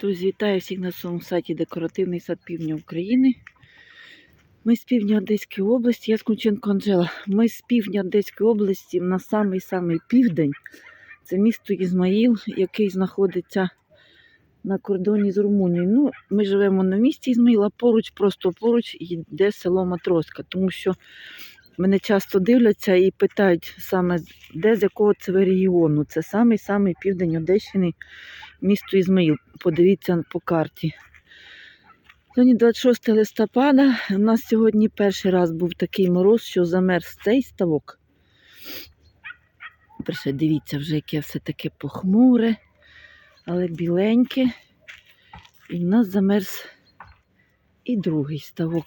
Друзі, вітаю всіх на своєму сайті Декоративний сад Півдня України. Ми з півдня Одеської області, я з Анжела. Ми з півдня Одеської області на самий-самий південь. Це місто Ізмаїл, який знаходиться на кордоні з Румунією. Ну, ми живемо на місті Ізмаїл, а поруч, просто поруч йде село Матроска, тому що мене часто дивляться і питають саме, де з якого це регіону. Це самий-самий південь Одещини, місто Ізмаїл. Подивіться по карті. Сьогодні 26 листопада. У нас сьогодні перший раз був такий мороз, що замерз цей ставок. Перше, дивіться, вже яке все таке похмуре, але біленьке. І в нас замерз і другий ставок.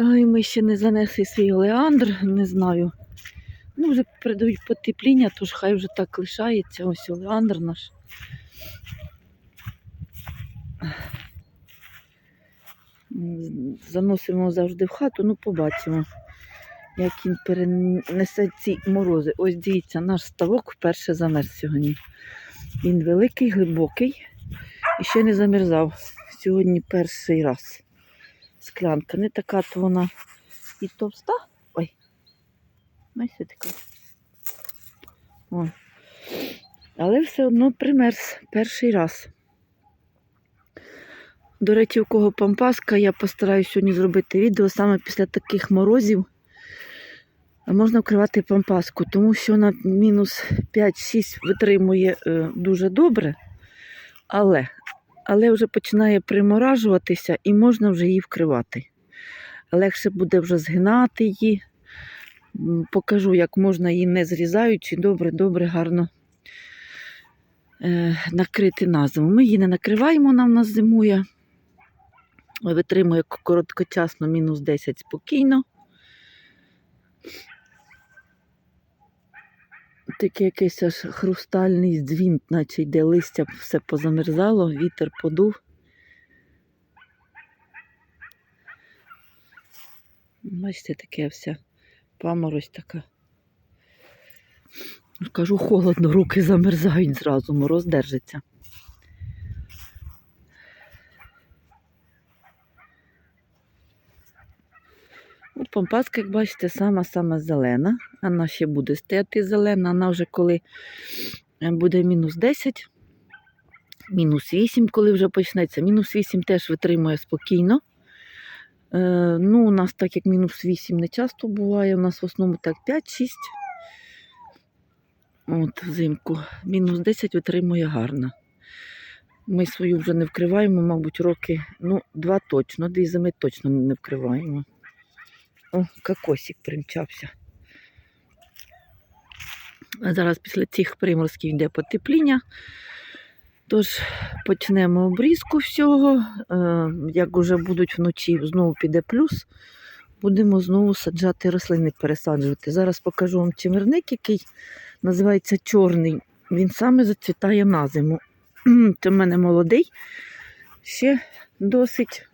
Ой, ми ще не занесли свій олеандр, не знаю. Ну, вже передають потепління, тож хай вже так лишається. Ось олеандр наш. Заносимо завжди в хату, ну побачимо, як він перенесе ці морози. Ось дивіться, наш ставок вперше замерз сьогодні. Він великий, глибокий і ще не замерзав. Сьогодні перший раз. Склянка не така, то вона і товста. Ой. Ось така. О. Але все одно примерз перший раз. До речі, у кого пампаска, я постараюсь сьогодні зробити відео саме після таких морозів. Можна вкривати пампаску, тому що вона мінус 5-6 витримує е, дуже добре, але, але вже починає приморажуватися і можна вже її вкривати. Легше буде вже згинати її. Покажу, як можна її не зрізаючи, добре-добре, гарно е, накрити на зиму. Ми її не накриваємо, вона в нас зимує. Витримує короткочасно мінус 10 спокійно. Такий якийсь аж хрустальний дзвін, наче йде листя, все позамерзало, вітер подув. Бачите, таке вся паморозь така. Кажу, холодно, руки замерзають зразу, мороз держиться. От помпаска, як бачите, сама-сама зелена. Вона ще буде стояти зелена. Вона вже коли е, буде мінус 10, мінус 8, коли вже почнеться. Мінус 8 теж витримує спокійно. Е, ну, у нас так як мінус 8 не часто буває, у нас в основному так 5-6. От взимку. Мінус 10 витримує гарно. Ми свою вже не вкриваємо, мабуть, роки, ну, два точно, дві зими точно не вкриваємо. О, кокосик примчався. А зараз після цих приморозків йде потепління. Тож почнемо обрізку всього. Е, Як вже будуть вночі, знову піде плюс. Будемо знову саджати рослини, пересаджувати. Зараз покажу вам чимерник, який називається чорний. Він саме зацвітає на зиму. Це в мене молодий, ще досить.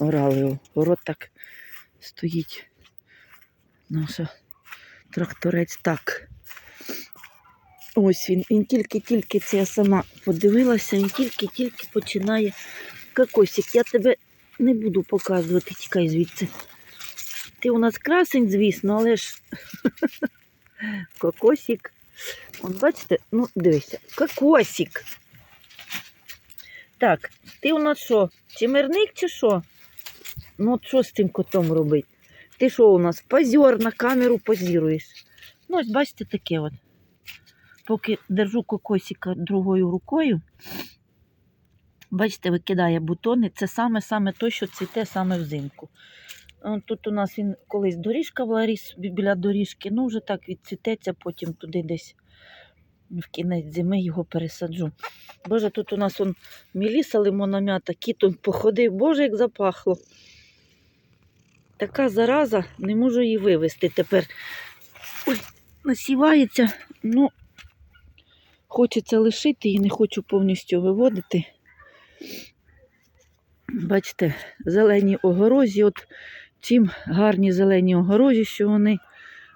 Орали. Город так стоїть. Наша тракторець так. Ось він. Він тільки-тільки це я сама подивилася, він тільки-тільки починає кокосик. Я тебе не буду показувати, тікай звідси. Ти у нас красень, звісно, але ж кокосик. От бачите, ну дивися, кокосик. Так, ти у нас що, чимерник чи що? Ну от що з цим котом робить? Ти що у нас позер на камеру позіруєш? Ну, ось бачите таке от. Поки держу кокосика другою рукою, бачите, викидає бутони. Це саме-саме то, що цвіте саме взимку. Тут у нас він колись доріжка була біля доріжки, ну вже так відцвітеться, потім туди десь в кінець зими його пересаджу. Боже, тут у нас он міліса лимономята, кіт он походив, боже, як запахло. Така зараза, не можу її вивезти тепер. Ой, насівається. Ну, хочеться лишити і не хочу повністю виводити. Бачите, зелені огорожі, от чим гарні зелені огорожі, що вони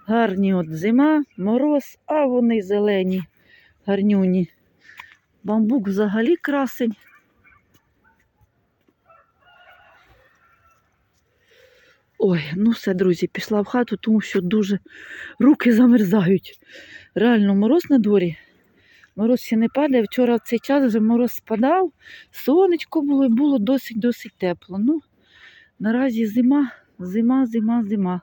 гарні от зима, мороз, а вони зелені, гарнюні. Бамбук взагалі красень. Ой, ну все, друзі, пішла в хату, тому що дуже руки замерзають. Реально мороз на дворі. Мороз ще не падає. Вчора в цей час вже мороз спадав, сонечко було і було досить-досить тепло. Ну, наразі зима, зима, зима, зима.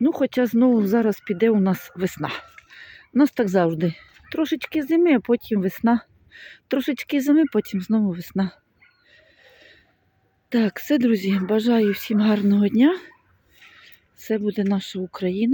Ну, хоча знову зараз піде у нас весна. У нас так завжди. Трошечки зими, а потім весна. Трошечки зими, потім знову весна. Так, все, друзі, бажаю всім гарного дня. Це буде наша Україна.